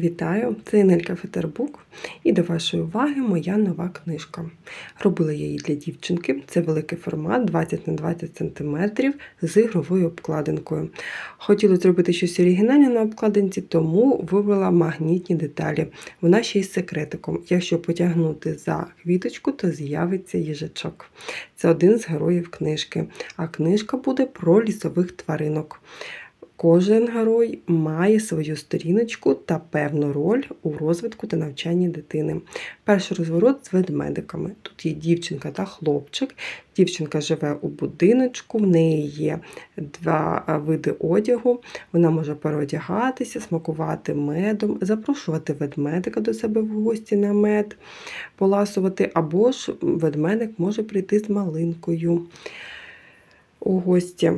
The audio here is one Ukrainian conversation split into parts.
Вітаю! Це Енелька Фетербук і до вашої уваги моя нова книжка. Робила я її для дівчинки. Це великий формат 20 на 20 см з ігровою обкладинкою. Хотіла зробити щось оригінальне на обкладинці, тому вибрала магнітні деталі. Вона ще й з секретиком. Якщо потягнути за квіточку, то з'явиться їжачок. Це один з героїв книжки. А книжка буде про лісових тваринок. Кожен герой має свою сторіночку та певну роль у розвитку та навчанні дитини. Перший розворот з ведмедиками. Тут є дівчинка та хлопчик. Дівчинка живе у будиночку, в неї є два види одягу. Вона може переодягатися, смакувати медом, запрошувати ведмедика до себе в гості на мед, поласувати, або ж ведмедик може прийти з малинкою у гості.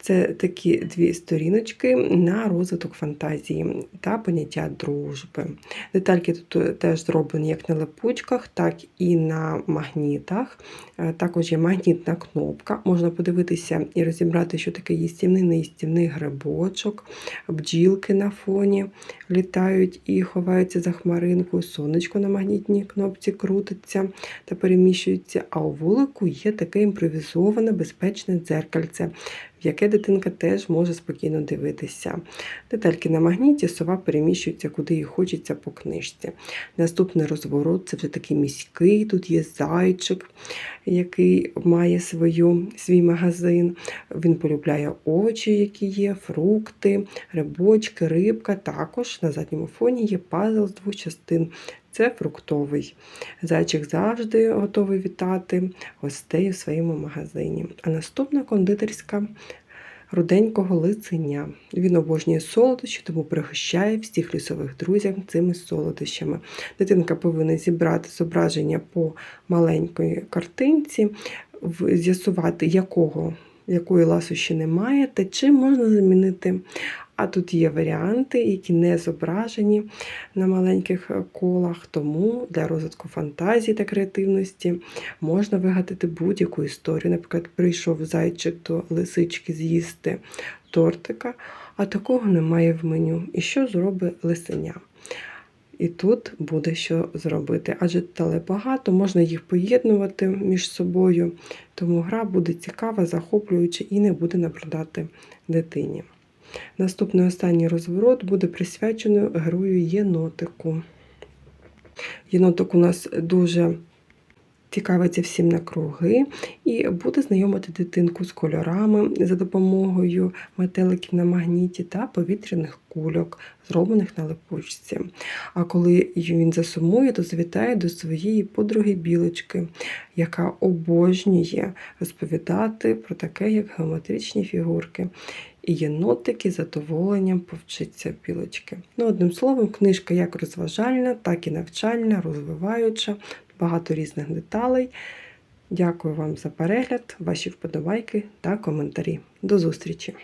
Це такі дві сторіночки на розвиток фантазії та поняття дружби. Детальки тут теж зроблені як на липучках, так і на магнітах. Е, також є магнітна кнопка. Можна подивитися і розібрати, що таке їстівний, неїстівний грибочок, бджілки на фоні літають і ховаються за хмаринкою, сонечко на магнітній кнопці крутиться та переміщується. А у вулику є таке імпровізоване безпечне дзеркальце в яке дитинка теж може спокійно дивитися. Детальки на магніті сова переміщується, куди їй хочеться по книжці. Наступний розворот це вже такий міський, тут є зайчик, який має свою, свій магазин. Він полюбляє овочі, які є, фрукти, рибочки, рибка. Також на задньому фоні є пазл з двох частин. Це фруктовий. Зайчик завжди готовий вітати гостей у своєму магазині. А наступна кондитерська руденького лиценя. Він обожнює солодощі, тому пригощає всіх лісових друзів цими солодощами. Дитинка повинна зібрати зображення по маленькій картинці, з'ясувати, якого. Якої ласощі немає, та чим можна замінити. А тут є варіанти, які не зображені на маленьких колах, тому для розвитку фантазії та креативності можна вигадати будь-яку історію. Наприклад, прийшов зайчик до лисички з'їсти тортика, а такого немає в меню. І що зробить лисеня? І тут буде що зробити. Адже деталей багато, можна їх поєднувати між собою, тому гра буде цікава, захоплююча і не буде набридати дитині. Наступний останній розворот буде присвячений герою єнотику. Єнотик у нас дуже цікавиться всім на круги і буде знайомити дитинку з кольорами за допомогою метеликів на магніті та повітряних кульок, зроблених на липучці. А коли він засумує, то завітає до своєї подруги білочки, яка обожнює розповідати про таке, як геометричні фігурки. І єнотики задоволенням повчиться білочки. Ну, одним словом, книжка як розважальна, так і навчальна, розвиваюча, багато різних деталей. Дякую вам за перегляд, ваші вподобайки та коментарі. До зустрічі!